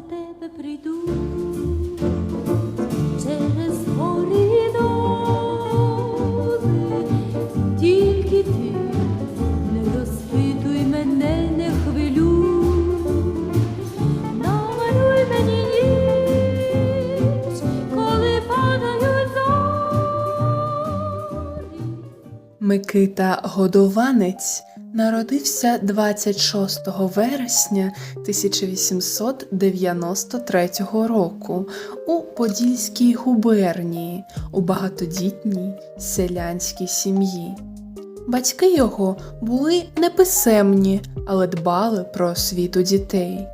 за тебе прийду. Через гори тільки ти не розпитуй мене, не хвилюй, намалюй мені коли падають. Микита Годованець народився 26 вересня 1893 року у Подільській губернії у багатодітній селянській сім'ї. Батьки його були неписемні, але дбали про освіту дітей.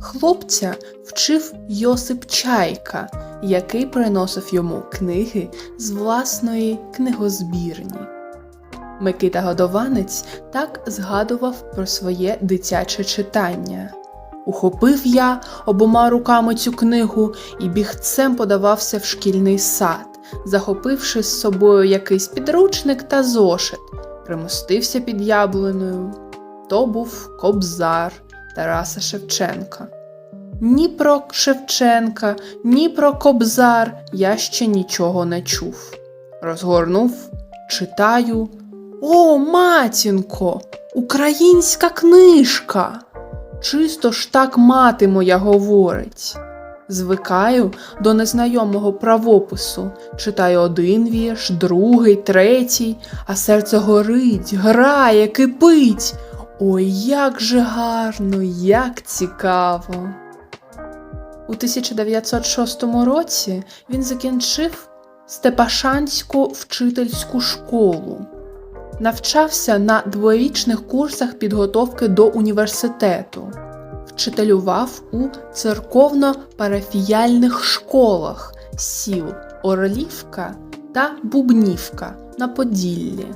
Хлопця вчив Йосип Чайка, який приносив йому книги з власної книгозбірні. Микита Годованець так згадував про своє дитяче читання. Ухопив я обома руками цю книгу і бігцем подавався в шкільний сад, захопивши з собою якийсь підручник та зошит, примостився під яблуною. То був Кобзар Тараса Шевченка. Ні про Шевченка, ні про Кобзар я ще нічого не чув. Розгорнув, читаю. О, матінко, українська книжка. Чисто ж так мати моя говорить. Звикаю до незнайомого правопису, читаю один вірш, другий, третій, а серце горить, грає, кипить. Ой, як же гарно, як цікаво. У 1906 році він закінчив Степашанську вчительську школу. Навчався на дворічних курсах підготовки до університету, вчителював у церковно-парафіяльних школах сіл Орлівка та Бубнівка на Поділлі.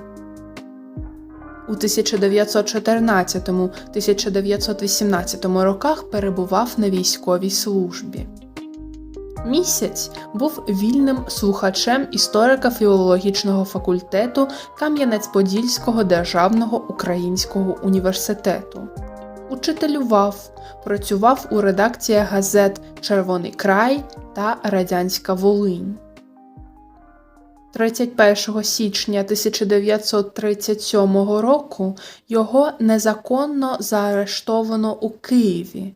У 1914-1918 роках перебував на військовій службі. Місяць був вільним слухачем історико-філологічного факультету Кам'янець-Подільського державного українського університету. Учителював, працював у редакціях газет Червоний край та Радянська Волинь. 31 січня 1937 року його незаконно заарештовано у Києві.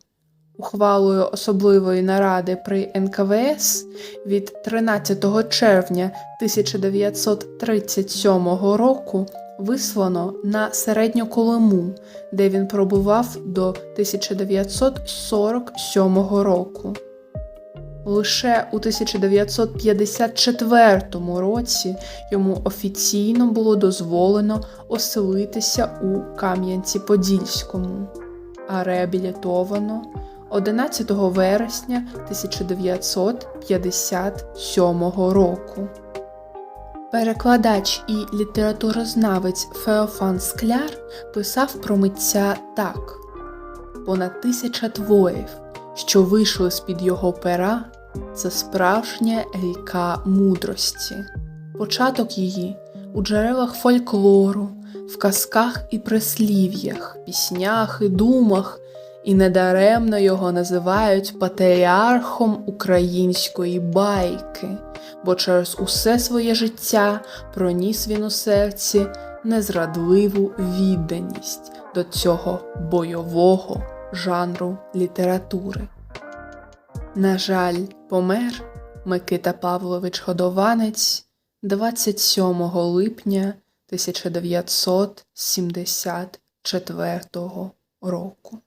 Ухвалою особливої наради при НКВС від 13 червня 1937 року вислано на середню Колиму, де він пробував до 1947 року. Лише у 1954 році йому офіційно було дозволено оселитися у Кам'янці-Подільському, а реабілітовано 11 вересня 1957 року. Перекладач і літературознавець Феофан Скляр писав про митця так: понад тисяча творів, що вийшли з-під його пера, це справжня ріка мудрості. Початок її у джерелах фольклору, в казках і прислів'ях, піснях і думах, і недаремно його називають патріархом української байки, бо через усе своє життя проніс він у серці незрадливу відданість до цього бойового жанру літератури. На жаль, помер Микита Павлович Годованець 27 липня 1974 року.